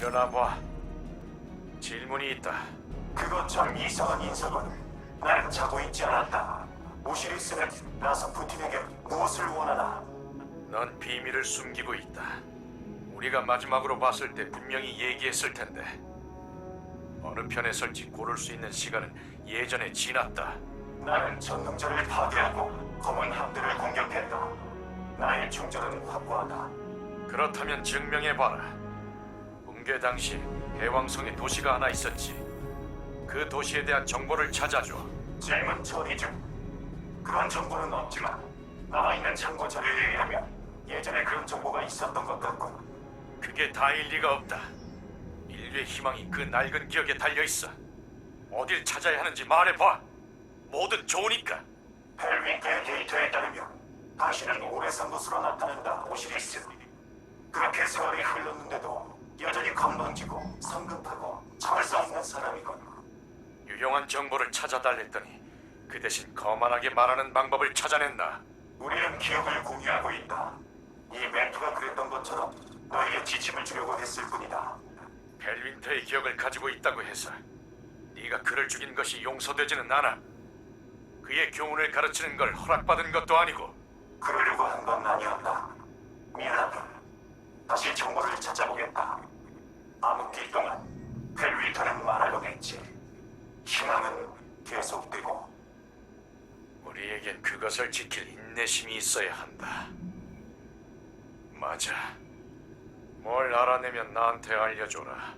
일어나 봐. 질문이 있다. 그것 참 이상한 인사군. 나는 자고 있지 않았다. 오시리스는 라스푸틴에게 무엇을 원하나? 넌 비밀을 숨기고 있다. 우리가 마지막으로 봤을 때 분명히 얘기했을 텐데. 어느 편에 설지 고를 수 있는 시간은 예전에 지났다. 나는 전능자를 파괴하고 검은 함들을 공격했다. 나의 충절은 확고하다. 그렇다면 증명해봐라. 붕괴 당시 해왕성에 도시가 하나 있었지. 그 도시에 대한 정보를 찾아줘. 질문 처리 중. 그런 정보는 없지만 남아있는 참고 자료에 의하면 예전에 그런 정보가 있었던 것 같군. 그게 다일 리가 없다. 인류의 희망이 그 낡은 기억에 달려 있어. 어딜 찾아야 하는지 말해봐. 뭐든 좋으니까. 벨윈케의 데이터에 따르면 당신은 오래 산 것으로 나타난다, 오시리스. 그렇게 세월이 흘렀는데도 여전히 건방지고 성급하고 참을 수 없는 사람이군. 유용한 정보를 찾아달랬더니 그 대신 거만하게 말하는 방법을 찾아냈나? 우리는 기억을 공유하고 있다. 이 멘토가 그랬던 것처럼 너에게 지침을 주려고 했을 뿐이다. 벨윈터의 기억을 가지고 있다고 해서 네가 그를 죽인 것이 용서되지는 않아. 그의 교훈을 가르치는 걸 허락받은 것도 아니고 그러려고 한 건 아니었다. 미안하다. 다시 정보를 찾아보겠다. 암흑기 동안 벨위터는 말하려겠지. 희망은 계속되고 우리에겐 그것을 지킬 인내심이 있어야 한다. 맞아. 뭘 알아내면 나한테 알려줘라.